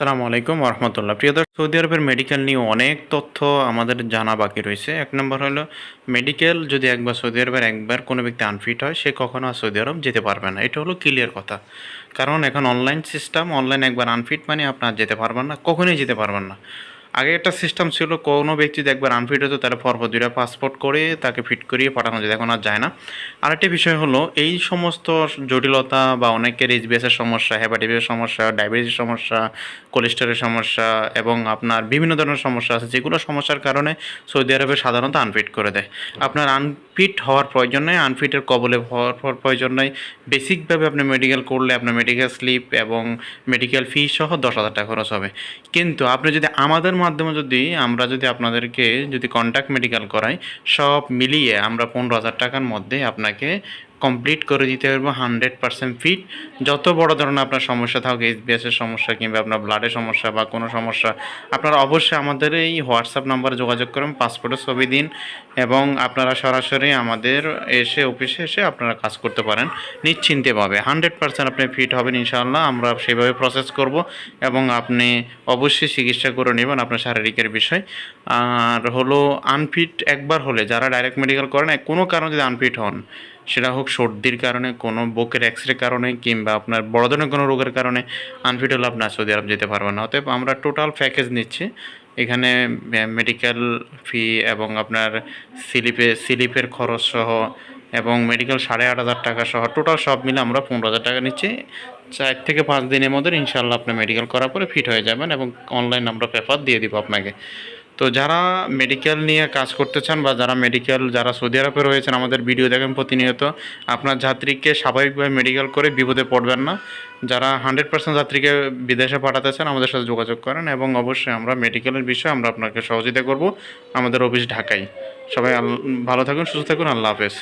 সালামু আলাইকুম রহমতুল্লাহ। প্রিয় দর্শক, সৌদি আরবের মেডিকেল নিয়ে অনেক তথ্য আমাদের জানা বাকি রয়েছে। এক নম্বর হলো মেডিকেল যদি একবার সৌদি আরবের একবার কোনো ব্যক্তি আনফিট হয়, সে কখনো আর সৌদি আরব যেতে পারবে না। এটা হলো ক্লিয়ার কথা। কারণ এখন অনলাইন সিস্টেম অনলাইন একবার আনফিট মানে আপনার যেতে পারবেন না, কখনোই যেতে পারবেন না। আগে একটা সিস্টেম ছিল, কোনো ব্যক্তি যদি একবার আনফিট হতো তাহলে পরপর দুইটা পাসপোর্ট করে তাকে ফিট করিয়ে পাঠানো যেত এখন আর যায় না। আরেকটি বিষয় হলো, এই সমস্ত জটিলতা বা অনেকের এইচবিএসের সমস্যা হেপাটাইটিসের সমস্যা ডায়াবেটিসের সমস্যা কোলেস্টেরলের সমস্যা এবং আপনার বিভিন্ন ধরনের সমস্যা আছে, যেগুলো সমস্যার কারণে সৌদি আরবে সাধারণত আনফিট করে দেয়। আপনার আনফিট হওয়ার প্রয়োজন নেই আনফিটের কবলে হওয়ার পর প্রয়োজন নেই। বেসিকভাবে আপনি মেডিকেল করলে আপনার মেডিকেল স্লিপ এবং মেডিকেল ফি সহ দশ হাজার টাকা খরচ হবে। কিন্তু আপনি যদি আমাদের মাধ্যমে যদি আমরা যদি আপনাদেরকে যদি কন্ট্যাক্ট মেডিকেল করাই, সব মিলিয়ে আমরা পনেরো হাজার টাকার মধ্যে আপনাকে কমপ্লিট করে দিতে পারব হান্ড্রেড পার্সেন্ট ফিট যত বড় ধরনের আপনার সমস্যা থাকুক এইচবিএসের সমস্যা কিংবা আপনার ব্লাডের সমস্যা বা কোনো সমস্যা, আপনারা অবশ্যই আমাদের এই হোয়াটসঅ্যাপ নাম্বারে যোগাযোগ করুন পাসপোর্টের ছবি দিন এবং আপনারা সরাসরি আমাদের এসে অফিসে এসে আপনারা কাজ করতে পারেন নিশ্চিন্তেভাবে। হান্ড্রেড পার্সেন্ট আপনি ফিট হবেন ইনশাআল্লাহ, আমরা সেইভাবে প্রসেস করব এবং আপনি অবশ্যই চিকিৎসা করে নেবেন আপনার শারীরিকের বিষয়। আর হলো আনফিট একবার হলে, যারা ডাইরেক্ট মেডিকেল করেন, কোনো কারণে যদি আনফিট হন সেটা হোক সর্দির কারণে, কোনো বুকের এক্সরে কারণে কিংবা আপনার বড় ধরনের কোনো রোগের কারণে আনফিট হলে আপনার সৌদি আরব যেতে পারবেন না। অতএব আমরা টোটাল প্যাকেজ নিচ্ছি। এখানে মেডিকেল ফি এবং আপনার স্লিপে, স্লিপের খরচ সহ এবং মেডিকেল সাড়ে আট হাজার টাকা সহ টোটাল সব মিলে আমরা পনেরো হাজার টাকা নিচ্ছি। চার থেকে পাঁচ দিনের মধ্যে ইনশাল্লাহ আপনি মেডিকেল করার পরে ফিট হয়ে যাবেন এবং অনলাইন আমরা পেপার দিয়ে দিব আপনাকে। তো যারা মেডিকেল নিয়ে কাজ করতে চান বা যারা মেডিকেল যারা সৌদি আরবে রয়েছেন, আমাদের ভিডিও দেখেন প্রতিনিয়ত। আপনার যাত্রীকে স্বাভাবিকভাবে মেডিকেল করে বিপদে পড়বেন না। যারা হান্ড্রেড পার্সেন্ট যাত্রীকে বিদেশে পাঠাতে চান, আমাদের সাথে যোগাযোগ করেন এবং অবশ্যই আমরা মেডিকেলের বিষয়ে আমরা আপনাকে সহযোগিতা করব আমাদের অফিস ঢাকায়। সবাই ভালো থাকুন, সুস্থ থাকুন, আল্লাহ হাফেজ।